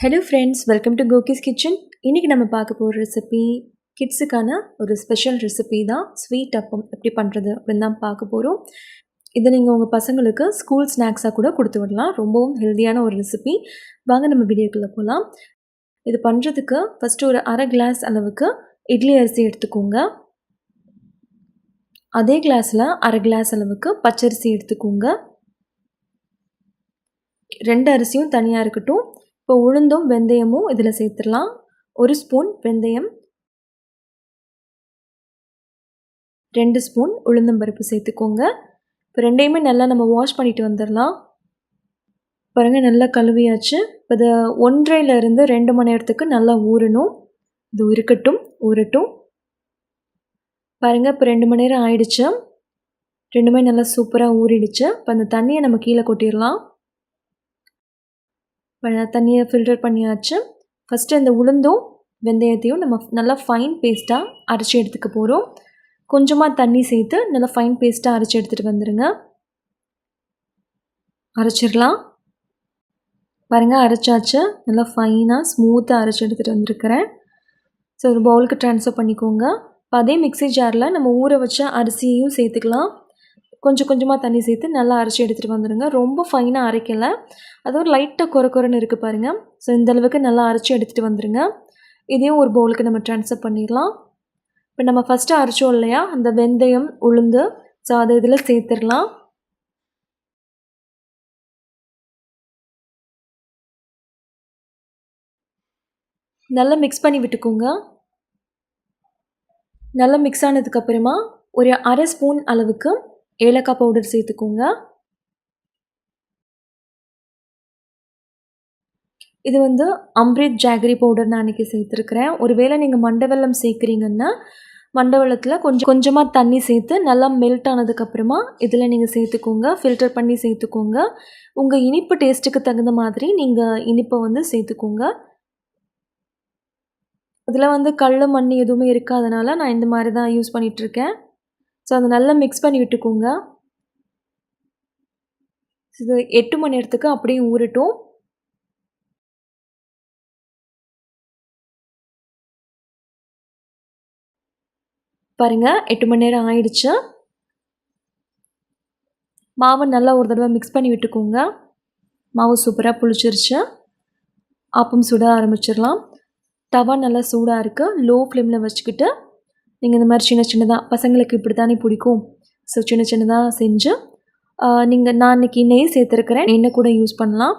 Hello friends welcome to கோகிஸ் kitchen இன்றைக்கி நம்ம பார்க்க போகிற ரெசிபி கிட்ஸுக்கான ஒரு ஸ்பெஷல் ரெசிபி தான் ஸ்வீட் அப்பம். எப்படி பண்ணுறது அப்படின்னு தான் பார்க்க போகிறோம் இதை நீங்கள் உங்கள் பசங்களுக்கு ஸ்கூல் ஸ்நாக்ஸாக கூட கொடுத்து விடலாம். ரொம்பவும் ஹெல்த்தியான ஒரு ரெசிபி வாங்க நம்ம வீடியோக்குள்ளே போகலாம் இது பண்ணுறதுக்கு ஃபஸ்ட்டு ஒரு அரை கிளாஸ் அளவுக்கு இட்லி அரிசி எடுத்துக்கோங்க. அதே கிளாஸில் அரை கிளாஸ் அளவுக்கு பச்சரிசி எடுத்துக்கோங்க. ரெண்டு அரிசியும் தனியாக இருக்கட்டும். இப்போ உளுந்தும் வெந்தயமும் இதில் சேர்த்துடலாம். ஒரு ஸ்பூன் வெந்தயம் ரெண்டு ஸ்பூன் உளுந்தம்பருப்பு சேர்த்துக்கோங்க. இப்போ ரெண்டையுமே நல்லா நம்ம வாஷ் பண்ணிட்டு வந்துடலாம். பாருங்கள் நல்லா கழுவியாச்சு. இப்போ இதை ஒன்றையிலேருந்து ரெண்டு மணி நேரத்துக்கு நல்லா ஊறணும். இது இருக்கட்டும் ஊறட்டும். பாருங்கள் இப்போ ரெண்டு மணி நேரம் ஆயிடுச்சு. ரெண்டுமே நல்லா சூப்பராக ஊறிடுச்சு. இப்போ அந்த தண்ணியை நம்ம கீழே கொட்டிடலாம். தண்ணியை ஃபில்டர் பண்ணியாச்சு. ஃபஸ்ட்டு அந்த உளுந்தும் வெந்தயத்தையும் நம்ம நல்லா ஃபைன் பேஸ்ட்டாக அரைச்சி எடுத்துக்க போகிறோம் கொஞ்சமாக தண்ணி சேர்த்து நல்லா ஃபைன் பேஸ்ட்டாக அரைச்சி எடுத்துகிட்டு வந்துடுங்க அரைச்சிடலாம். பாருங்கள் அரைச்சாச்சு. நல்லா ஃபைனாக ஸ்மூத்தாக அரைச்சி எடுத்துகிட்டு வந்திருக்கிறேன். ஸோ ஒரு பவுலுக்கு ட்ரான்ஸ்ஃபர் பண்ணிக்கோங்க. இப்போ அதே மிக்ஸி ஜாரில் நம்ம ஊற வச்ச அரிசியையும் சேர்த்துக்கலாம். கொஞ்சம் கொஞ்சமாக தண்ணி சேர்த்து நல்லா அரைச்சி எடுத்துகிட்டு வந்துடுங்க ரொம்ப ஃபைனாக அரைக்கலை. அதுவும் லைட்டாக குறை குறைன்னு இருக்குது பாருங்கள் ஸோ இந்தளவுக்கு நல்லா அரைச்சி எடுத்துகிட்டு வந்துடுங்க இதையும் ஒரு பவுலுக்கு நம்ம ட்ரான்ஸ்ஃபர் பண்ணிடலாம். இப்போ நம்ம ஃபஸ்ட்டு அரைச்சோம் இல்லையா? அந்த வெந்தயம் உளுந்து. ஸோ அதை இதில் சேர்த்துடலாம். நல்லா மிக்ஸ் பண்ணி விட்டுக்கோங்க. நல்லா மிக்ஸ் ஆனதுக்கப்புறமா ஒரு அரை ஸ்பூன் அளவுக்கு ஏலக்காய் பவுடர் சேர்த்துக்கோங்க. இது வந்து அம்ரித் ஜாகரி பவுடர் நான் அன்றைக்கி சேர்த்துருக்குறேன். ஒருவேளை நீங்கள் மண்டவெல்லம் சேர்க்குறீங்கன்னா மண்டவெல்லத்தில் கொஞ்சம் கொஞ்சமாக தண்ணி சேர்த்து நல்லா மெல்ட் ஆனதுக்கப்புறமா இதில் நீங்கள் சேர்த்துக்கோங்க. ஃபில்டர் பண்ணி சேர்த்துக்கோங்க. உங்கள் இனிப்பு டேஸ்ட்டுக்கு தகுந்த மாதிரி நீங்கள் இனிப்பை வந்து சேர்த்துக்கோங்க. இதில் வந்து கல் மண் எதுவுமே இருக்காதனால நான் இந்த மாதிரி தான் யூஸ் பண்ணிகிட்ருக்கேன் ஸோ அதை நல்லா மிக்ஸ் பண்ணி விட்டுக்கோங்க. இது எட்டு மணி நேரத்துக்கு அப்படியே ஊறட்டும். பாருங்கள் எட்டு மணி நேரம் ஆயிடுச்சு. மாவை நல்லா ஒரு தடவை மிக்ஸ் பண்ணி விட்டுக்கோங்க. மாவு சூப்பராக புளிச்சிருச்சு. ஆப்பம் சுட ஆரம்பிச்சிடலாம். தவா நல்லா சூடாக இருக்குது லோ ஃப்ளேமில் வச்சுக்கிட்டு நீங்கள் இந்த மாதிரி சின்ன சின்னதாக பசங்களுக்கு இப்படி தானே பிடிக்கும்? ஸோ சின்ன சின்னதாக செஞ்சு நீங்கள் நான் இன்றைக்கி நெய் சேர்த்துருக்கிறேன். எண்ணெய் கூட யூஸ் பண்ணலாம்.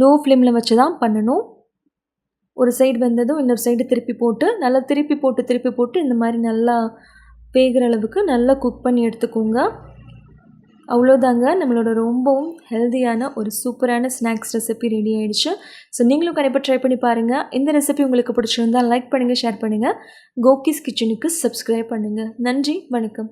லோ ஃப்ளேமில் வச்சு தான் பண்ணணும். ஒரு சைடு வெந்ததும் இன்னொரு சைடு திருப்பி போட்டு நல்லா திருப்பி போட்டு திருப்பி போட்டு இந்த மாதிரி நல்லா வேகிற அளவுக்கு நல்லா குக் பண்ணி எடுத்துக்கோங்க. அவ்வளோதாங்க. நம்மளோட ரொம்பவும் ஹெல்த்தியான ஒரு சூப்பரான ஸ்நாக்ஸ் ரெசிபி ரெடி ஆகிடுச்சு ஸோ நீங்களும் கண்டிப்பாக ட்ரை பண்ணி பாருங்கள் இந்த ரெசிபி உங்களுக்கு பிடிச்சிருந்தால் லைக் பண்ணுங்கள் ஷேர் பண்ணுங்கள் கோகிஸ் கிச்சனுக்கு சப்ஸ்கிரைப் பண்ணுங்கள் நன்றி வணக்கம்.